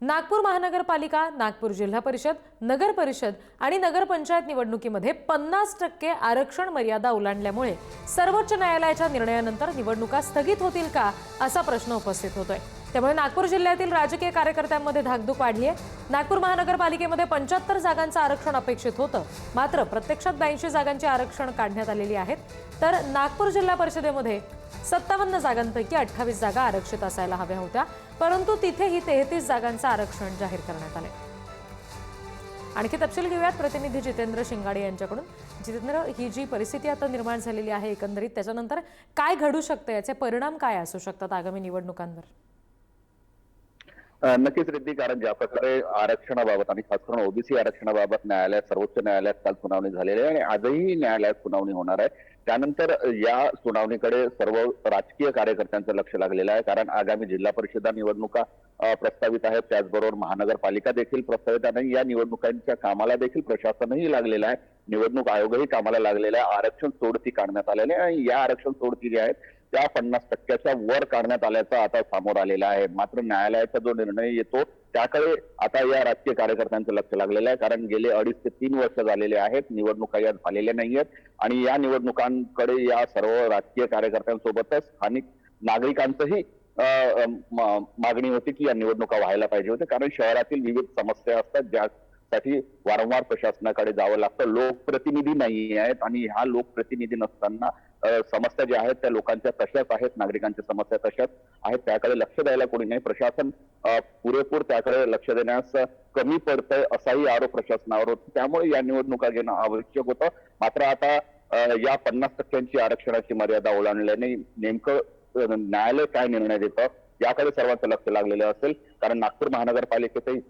नागपूर महानगरपालिका नागपूर जिल्हा परिषद नगर परिषद आणि नगरपंचायत निवडणुकीमध्ये पन्नास टक्के आरक्षण मर्यादा ओलांडल्यामुळे सर्वोच्च न्यायालयाच्या निर्णयानंतर निवडणुका स्थगित होतील का असा प्रश्न उपस्थित होतोय. त्यामुळे नागपूर जिल्ह्यातील राजकीय कार्यकर्त्यांमध्ये धाकधूक वाढली आहे नागपूर महानगरपालिकेमध्ये पंच्याहत्तर जागांचं आरक्षण अपेक्षित होतं. मात्र प्रत्यक्षात ब्याऐंशी जागांचे आरक्षण काढण्यात आलेली आहेत. तर नागपूर जिल्हा परिषदेमध्ये सत्तावन्न जागांपैकी अठ्ठावीस जागा आरक्षित असायला हव्या होत्या परंतु तिथेही तेहतीस जागांचं आरक्षण जाहीर करण्यात आले. आणखी तपशील घेऊयात. प्रतिनिधी जितेंद्र शिंगाडे यांच्याकडून. जितेंद्र ही जी परिस्थिती आता निर्माण झालेली आहे एकंदरीत त्याच्यानंतर काय घडू शकतं? याचे परिणाम काय असू शकतात आगामी निवडणुकांवर? नक्कीच रिद्धी कारण ज्या प्रकारे आरक्षणाबाबत आणि खास करून ओबीसी आरक्षणाबाबत न्यायालयात सर्वोच्च न्यायालयात काल सुनावणी झालेली आहे आणि आजही न्यायालयात सुनावणी होणार आहे. त्यानंतर या सुनावणीकडे सर्व राजकीय कार्यकर्त्यांचं लक्ष लागलेलं आहे कारण आगामी जिल्हा परिषदा निवडणुका प्रस्तावित आहेत. त्याचबरोबर महानगरपालिका देखील प्रस्तावित आहे या निवडणुकांच्या कामाला देखील प्रशासनही लागलेलं आहे. निवडणूक आयोगही कामाला लागलेला आहे. आरक्षण सोडती काढण्यात आलेले आहे आणि या आरक्षण सोडती ज्या आहेत त्या पन्नास टक्क्याच्या वर काढण्यात आल्याचा आता समोर आलेला आहे. मात्र न्यायालयाचा जो निर्णय येतो त्याकडे आता या राजकीय कार्यकर्त्यांचं लक्ष लागलेलं आहे. कारण गेले अडीच ते तीन वर्ष झालेले आहेत. निवडणुका या झालेल्या नाही आहेत आणि या निवडणुकांकडे या सर्व राजकीय कार्यकर्त्यांसोबतच स्थानिक नागरिकांचंही मागणी होती की या निवडणुका व्हायला पाहिजे होत्या. कारण शहरातील विविध समस्या असतात ज्यासाठी वारंवार प्रशासनाकडे जावं लागतं. लोकप्रतिनिधी नाही आहेत आणि ह्या लोकप्रतिनिधी नसताना समस्या ज्या आहेत त्या लोकांच्या तशाच आहेत नागरिकांच्या समस्या तशाच आहेत. त्याकडे लक्ष द्यायला कोणी नाही. प्रशासन पुरेपूर त्याकडे लक्ष देण्यास कमी पडतंय असाही आरोप प्रशासनावर होता. त्यामुळे या निवडणुका घेणं आवश्यक होतं. मात्र आता या पन्नास टक्क्यांची आरक्षणाची मर्यादा ओलांडल्याने नेमकं न्यायालय काय निर्णय देतं याकडे सर्वांचं लक्ष लागलेलं असेल. कारण नागपूर महानगरपालिकेतही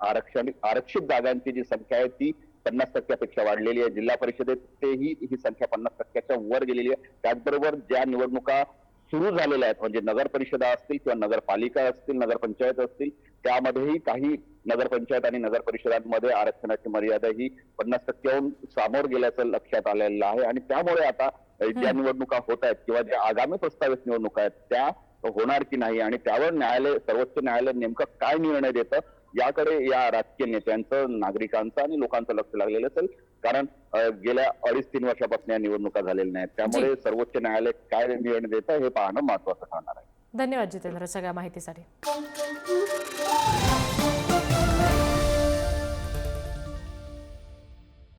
आरक्षण आरक्षित जागांची जी संख्या आहे ती पन्नास टक्क्यापेक्षा वाढलेली आहे. जिल्हा परिषदेतही ही संख्या पन्नास टक्क्याच्या वर गेलेली आहे. त्याचबरोबर ज्या निवडणुका सुरू झालेल्या आहेत म्हणजे नगर परिषदा असतील किंवा नगरपालिका असतील नगरपंचायत असतील त्यामध्येही काही नगरपंचायत आणि नगर परिषदांमध्ये आरक्षणाची मर्यादा ही पन्नास टक्क्याहून सामोर गेल्याचं लक्षात आलेलं आहे. आणि त्यामुळे आता ज्या निवडणुका होत आहेत किंवा ज्या आगामी प्रस्तावित निवडणुका आहेत त्या होणार की नाही आणि त्यावर न्यायालय सर्वोच्च न्यायालय नेमकं काय निर्णय देतं याकडे या राजकीय नेत्यांचं नागरिकांचं आणि लोकांचं लक्ष लागलेलं असेल. कारण गेल्या अडीच तीन वर्षापासून या निवडणुका झालेल्या नाहीत. त्यामुळे सर्वोच्च न्यायालय काय निर्णय देतं हे पाहणं महत्वाचं ठरणार आहे. धन्यवाद जितेंद्र सगळ्या माहितीसाठी.